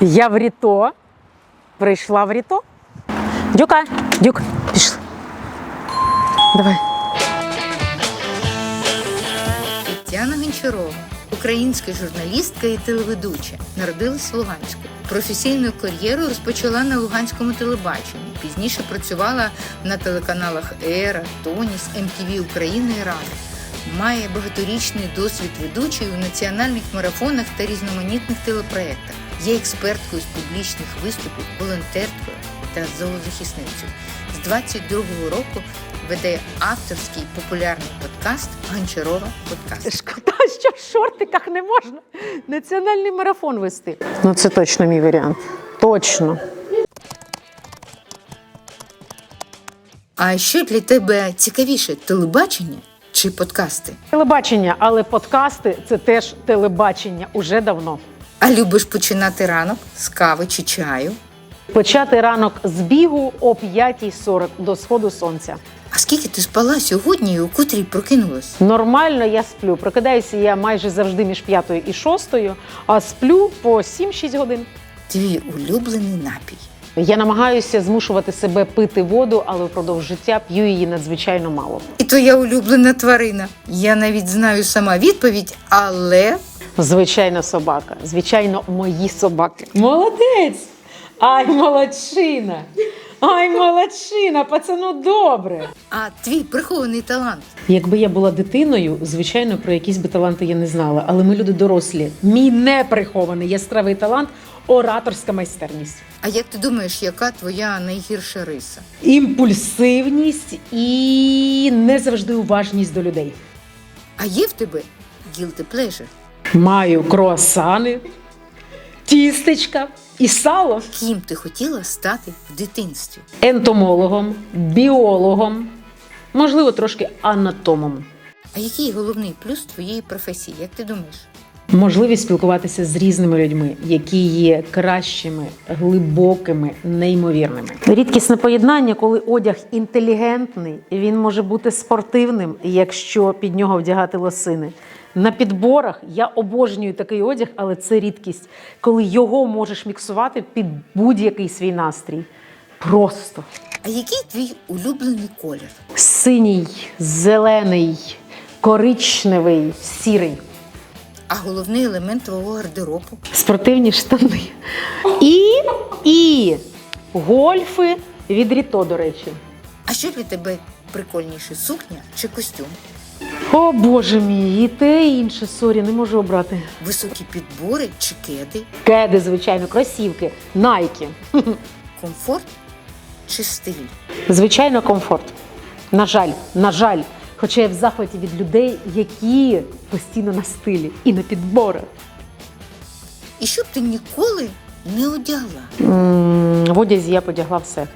Я в Ріто. Прийшла в Ріто. Дюка, Дюк, пішли. Давай. Тетяна Гончарова, українська журналістка і телеведуча, народилась в Луганську. Професійну кар'єру розпочала на Луганському телебаченні. Пізніше працювала на телеканалах Ера, Тоніс, МТВ Україна і Рада. Має багаторічний досвід ведучої у національних марафонах та різноманітних телепроєктах. Є експерткою з публічних виступів, волонтеркою та зоозахисницею. З 22-го року веде авторський популярний подкаст Гончарова Подкаст. Шкода, що в шортиках не можна національний марафон вести. Ну, це точно мій варіант. Точно. А що для тебе цікавіше телебачення чи подкасти? Телебачення, але подкасти це теж телебачення уже давно. А любиш починати ранок з кави чи чаю? Почати ранок з бігу о 5.40 до сходу сонця. А скільки ти спала сьогодні і у котрій прокинулась? Нормально я сплю. Прокидаюся я майже завжди між 5 і 6, а сплю по 7-6 годин. Твій улюблений напій. Я намагаюся змушувати себе пити воду, але впродовж життя п'ю її надзвичайно мало. І твоя улюблена тварина. Я навіть знаю сама відповідь, але Звичайно, собака. Звичайно, мої собаки. Молодець! Ай, молодчина! Ай, молодчина, пацану добре. а твій прихований талант. Якби я була дитиною, звичайно, про якісь би таланти я не знала. Але ми люди дорослі. Мій неприхований яскравий талант ораторська майстерність. А як ти думаєш, яка твоя найгірша риса? Імпульсивність і не завжди уважність до людей. А є в тебе guilty pleasure? Маю круасани, тістечка і сало. Ким ти хотіла стати в дитинстві? ентомологом, біологом, можливо, трошки анатомом. А який головний плюс твоєї професії, як ти думаєш? Можливість спілкуватися з різними людьми, які є кращими, глибокими, неймовірними. Рідкісне поєднання, коли одяг інтелігентний, він може бути спортивним, якщо під нього вдягати лосини. На підборах я обожнюю такий одяг, але це рідкість, коли його можеш міксувати під будь-який свій настрій. Просто А який твій улюблений колір? синій, зелений, коричневий, сірий. А головний елемент твого гардеробу? Спортивні штани. І, і гольфи від Ріто, до речі. А що для тебе прикольніше сукня чи костюм? О, Боже мій, і те, і інше, сорі, не можу обрати. Високі підбори чи кеди? Кеди, звичайно, кросівки, найки. Комфорт чи стиль? Звичайно, комфорт. На жаль, на жаль. Хоча я в захваті від людей, які постійно на стилі і на підборах. І що б ти ніколи не одягла? М, В одязі я подягла все.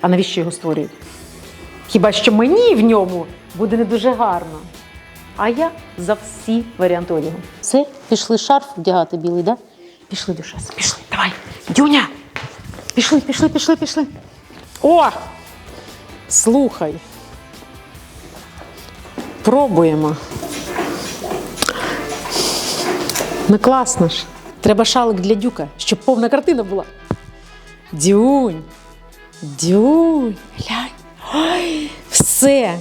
А навіщо його створюють? Хіба що мені в ньому буде не дуже гарно. А я за всі варіанти одягу. Все, пішли шарф вдягати білий, да? Пішли, душес, пішли. Давай. Дюня! Пішли, пішли, пішли, пішли. О! Слухай. Пробуємо. Ну класно ж. Треба шалик для дюка, щоб повна картина була. Дюнь. Дюнь. Глянь. Ой, все.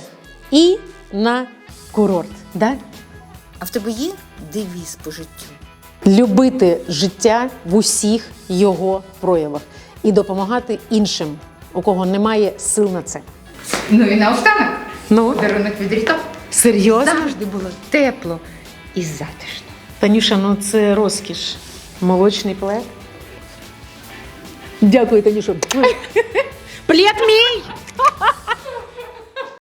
І на курорт. Да? А в тебе є девіз по життю? Любити життя в усіх його проявах і допомагати іншим, у кого немає сил на це. Ну і наостанок. Ну, Подарунок від Ріто. серйозно? Завжди було тепло і затишно. Танюша, ну це розкіш. Молочний плед. Дякую, Танюша. Плед мій!